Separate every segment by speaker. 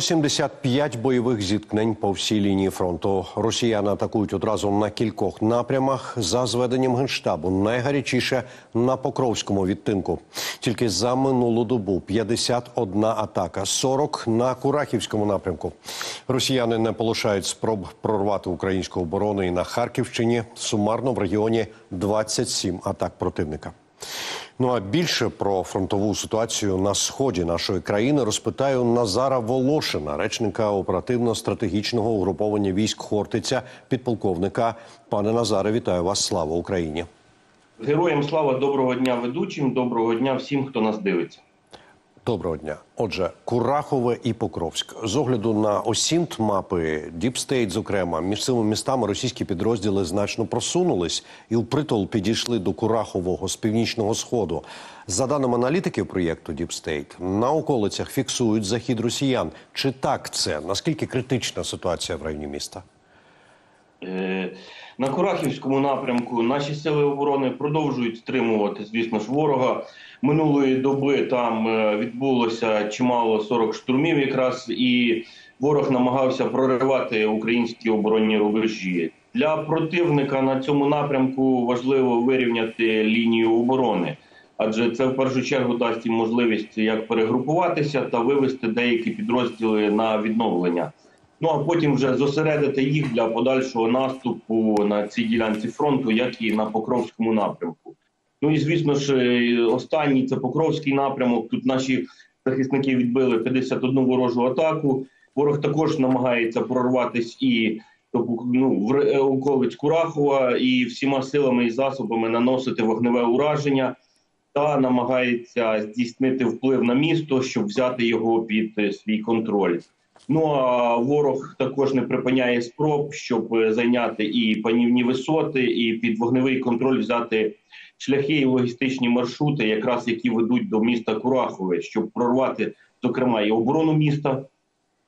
Speaker 1: 175 бойових зіткнень по всій лінії фронту. Росіяни атакують одразу на кількох напрямах. За зведенням генштабу найгарячіше на Покровському відтинку. Тільки за минулу добу 51 атака, 40 на Курахівському напрямку. Росіяни не полишають спроб прорвати українську оборону і на Харківщині. Сумарно в регіоні 27 атак противника. Ну а більше про фронтову ситуацію на сході нашої країни розпитаю Назара Волошина, речника оперативно-стратегічного угруповання військ Хортиця, підполковника. Пане Назаре, вітаю вас! Слава Україні!
Speaker 2: Героям слава доброго дня ведучим. Доброго дня всім, хто нас дивиться.
Speaker 1: Доброго дня. Отже, Курахове і Покровськ. З огляду на осінт мапи Діпстейт, зокрема, між цими містами російські підрозділи значно просунулись і впритул підійшли до Курахового з північного сходу. За даними аналітиків проєкту Діпстейт, на околицях фіксують захід росіян. Чи так це? Наскільки критична ситуація в районі міста?
Speaker 2: Е, На Курахівському напрямку наші сили оборони продовжують стримувати, звісно ж, ворога. Минулої доби там е, відбулося чимало 40 штурмів, якраз і ворог намагався проривати українські оборонні рубежі. Для противника на цьому напрямку важливо вирівняти лінію оборони, адже це в першу чергу дасть їм можливість як перегрупуватися та вивести деякі підрозділи на відновлення. Ну а потім вже зосередити їх для подальшого наступу на цій ділянці фронту, як і на Покровському напрямку. Ну і звісно ж, е, останній це Покровський напрямок. Тут наші захисники відбили 51 ворожу атаку. Ворог також намагається прорватися і ну, в околиць Курахова і всіма силами і засобами наносити вогневе ураження та намагається здійснити вплив на місто, щоб взяти його під е, свій контроль. Ну а ворог також не припиняє спроб, щоб е, зайняти і панівні висоти, і під вогневий контроль взяти шляхи і логістичні маршрути, якраз які ведуть до міста Курахове, щоб прорвати, зокрема, і оборону міста.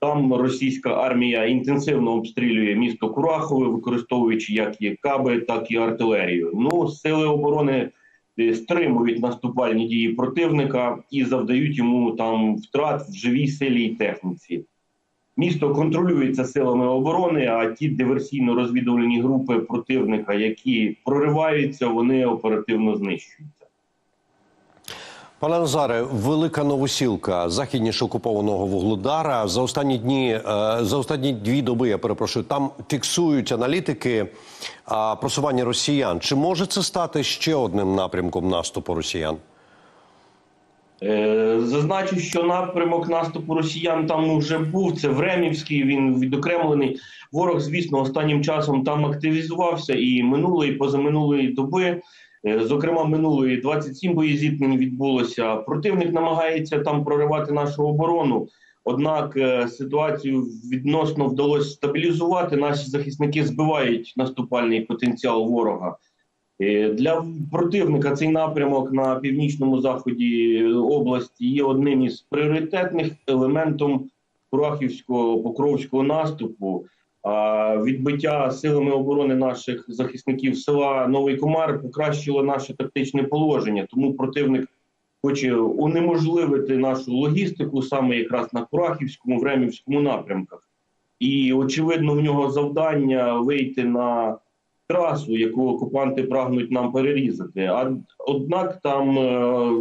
Speaker 2: Там російська армія інтенсивно обстрілює місто Курахове, використовуючи як і каби, так і артилерію. Ну, сили оборони е, стримують наступальні дії противника і завдають йому там втрат в живій силі і техніці. Місто контролюється силами оборони, а ті диверсійно-розвідувальні групи противника, які прориваються, вони оперативно знищуються.
Speaker 1: Пане Назаре, велика новосілка західніше окупованого вугледара. За останні дні, е, за останні дві доби, я перепрошую, там фіксують аналітики просування росіян. Чи може це стати ще одним напрямком наступу росіян?
Speaker 2: Е, Зазначу, що напрямок наступу росіян там вже був. Це Времівський. Він відокремлений. Ворог, звісно, останнім часом там активізувався і минулої, і позаминулої доби. е, Зокрема, минулої 27 боєзіткнень відбулося. Противник намагається там проривати нашу оборону. Однак е, ситуацію відносно вдалося стабілізувати. Наші захисники збивають наступальний потенціал ворога. Е, Для противника цей напрямок на північному заході області є одним із пріоритетних елементом Курахівського покровського наступу. А відбиття силами оборони наших захисників села Новий Комар покращило наше тактичне положення. Тому противник хоче унеможливити нашу логістику саме якраз на Курахівському, Времівському напрямках. І очевидно, в нього завдання вийти на трасу, яку окупанти прагнуть нам перерізати. А однак там е,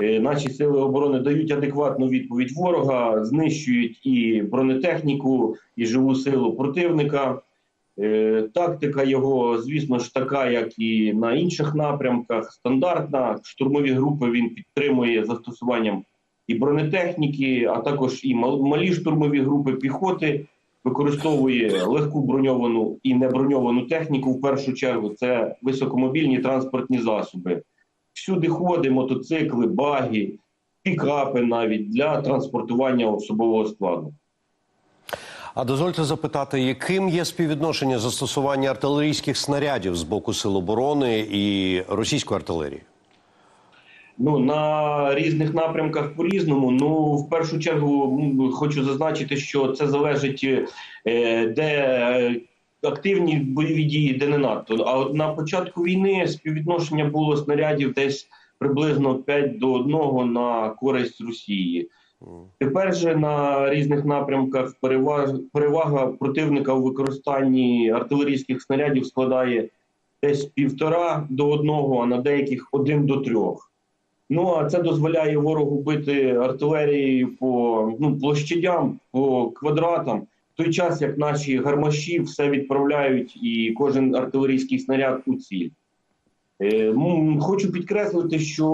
Speaker 2: е, наші сили оборони дають адекватну відповідь ворога, знищують і бронетехніку, і живу силу противника. Е, Тактика його, звісно ж, така, як і на інших напрямках, стандартна. Штурмові групи він підтримує застосуванням і бронетехніки, а також і малі штурмові групи піхоти використовує легку броньовану і неброньовану техніку. В першу чергу це високомобільні транспортні засоби. Всюди ходить мотоцикли, баги, пікапи навіть для транспортування особового складу.
Speaker 1: А дозвольте запитати, яким є співвідношення застосування артилерійських снарядів з боку сил оборони і російської артилерії?
Speaker 2: Ну на різних напрямках по-різному. Ну, в першу чергу, хочу зазначити, що це залежить е, де е, активні бойові дії, де не надто. А на початку війни співвідношення було снарядів десь приблизно 5 до 1 на користь Росії. Тепер же на різних напрямках перевага, перевага противника у використанні артилерійських снарядів складає десь півтора до одного, а на деяких один до трьох. Ну а це дозволяє ворогу бити артилерією по ну, площадям, по квадратам, в той час як наші гармаші все відправляють і кожен артилерійський снаряд у ціль. Е, Хочу підкреслити, що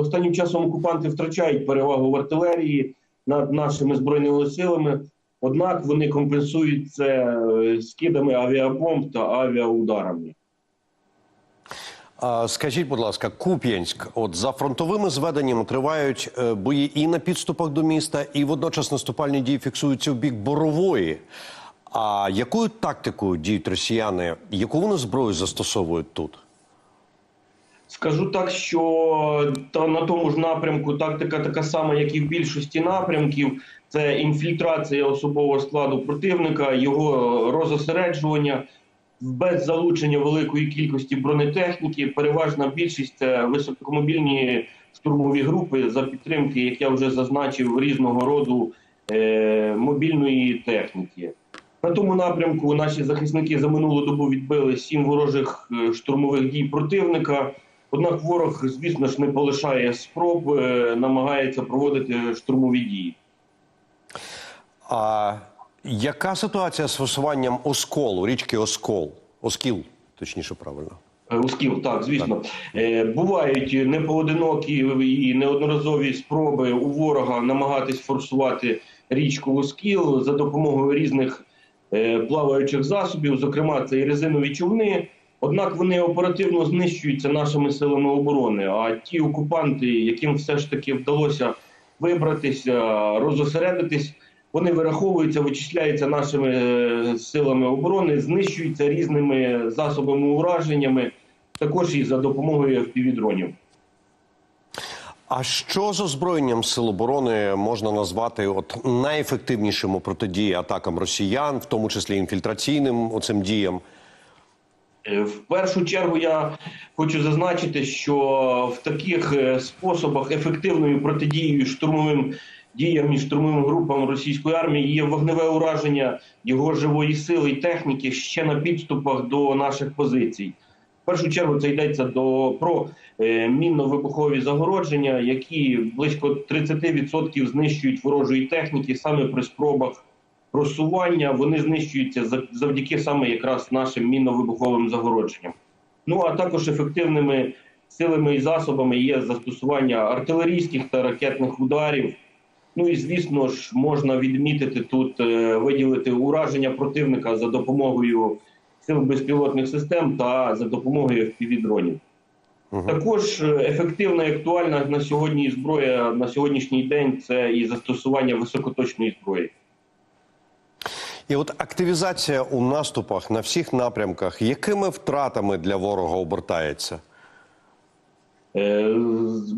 Speaker 2: останнім часом окупанти втрачають перевагу в артилерії над нашими збройними силами. Однак вони компенсують це е, скидами авіабомб та авіаударами.
Speaker 1: Скажіть, будь ласка, Куп'янськ, от за фронтовими зведеннями тривають е, бої і на підступах до міста, і водночас наступальні дії фіксуються в бік Борової. А якою тактикою діють росіяни? Яку вони зброю застосовують тут?
Speaker 2: Скажу так, що та на тому ж напрямку тактика така сама, як і в більшості напрямків. Це інфільтрація особового складу противника, його розосереджування без залучення великої кількості бронетехніки. Переважна більшість це високомобільні штурмові групи за підтримки, як я вже зазначив, різного роду е, мобільної техніки. На тому напрямку наші захисники за минулу добу відбили сім ворожих е, штурмових дій противника. Однак ворог, звісно ж, не полишає спроб, е, намагається проводити штурмові дії.
Speaker 1: А яка ситуація з фасуванням Осколу, річки Оскол? Оскіл, точніше, правильно.
Speaker 2: Е, скіл, так, звісно. Е, Бувають непоодинокі і неодноразові спроби у ворога намагатись форсувати річку Оскіл за допомогою різних е, плаваючих засобів, зокрема, це і резинові човни. Однак вони оперативно знищуються нашими силами оборони. А ті окупанти, яким все ж таки вдалося вибратися, розосередитись, вони вираховуються, вичисляються нашими е, силами оборони, знищуються різними засобами ураженнями, також і за допомогою FPV-дронів.
Speaker 1: А що з озброєнням сил оборони можна назвати от найефективнішим у протидії атакам росіян, в тому числі інфільтраційним оцим діям?
Speaker 2: Е, В першу чергу я хочу зазначити, що в таких е, способах ефективною протидією штурмовим діям і штурмовим групам російської армії є вогневе ураження його живої сили і техніки ще на підступах до наших позицій. В першу чергу це йдеться до про е, мінно-вибухові загородження, які близько 30% знищують ворожої техніки саме при спробах просування. Вони знищуються завдяки саме якраз нашим мінно-вибуховим загородженням. Ну а також ефективними силами і засобами є застосування артилерійських та ракетних ударів. Ну і звісно ж можна відмітити тут, е, виділити ураження противника за допомогою сил безпілотних систем та за допомогою FPV-дронів. Також е, ефективна і актуальна на сьогодні зброя на сьогоднішній день це і застосування високоточної зброї.
Speaker 1: І от активізація у наступах на всіх напрямках, якими втратами для ворога обертається?
Speaker 2: Е,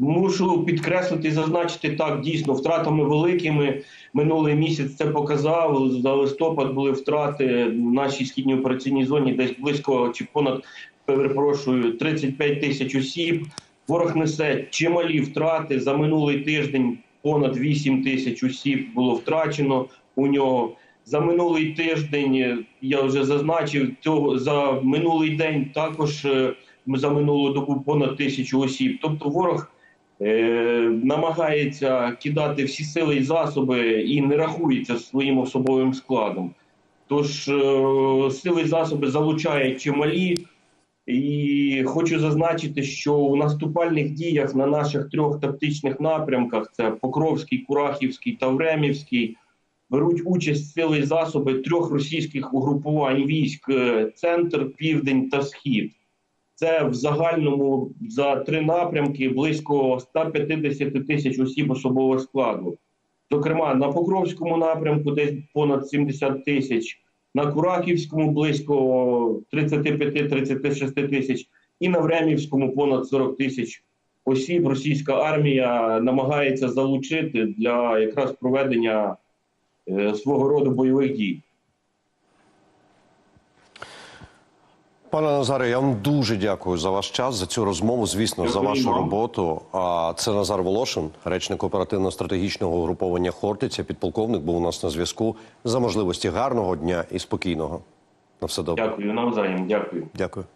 Speaker 2: Мушу підкреслити і зазначити так, дійсно, втратами великими. Минулий місяць це показав. За листопад були втрати в нашій східній операційній зоні десь близько чи понад перепрошую 35 тисяч осіб. Ворог несе чималі втрати за минулий тиждень. Понад 8 тисяч осіб було втрачено у нього. За минулий тиждень е, я вже зазначив цього за минулий день також. За минулу добу понад тисячу осіб. Тобто ворог е, намагається кидати всі сили і засоби і не рахується своїм особовим складом. Тож е, сили і засоби залучають чималі. І хочу зазначити, що у наступальних діях на наших трьох тактичних напрямках це Покровський, Курахівський та Времівський. Беруть участь сили і засоби трьох російських угрупувань військ: е, центр, південь та схід. Це в загальному за три напрямки близько 150 тисяч осіб особового складу. Зокрема, на Покровському напрямку десь понад 70 тисяч, на Курахівському близько 35-36 тисяч, і на Времівському понад 40 тисяч осіб. Російська армія намагається залучити для якраз проведення е, свого роду бойових дій.
Speaker 1: Пане Назаре, я вам дуже дякую за ваш час, за цю розмову. Звісно, за вашу роботу. А це Назар Волошин, речник оперативно-стратегічного угруповання Хортиця. Підполковник був у нас на зв'язку за можливості гарного дня і спокійного. На все добре.
Speaker 2: Дякую навзаєм. Дякую.
Speaker 1: Дякую.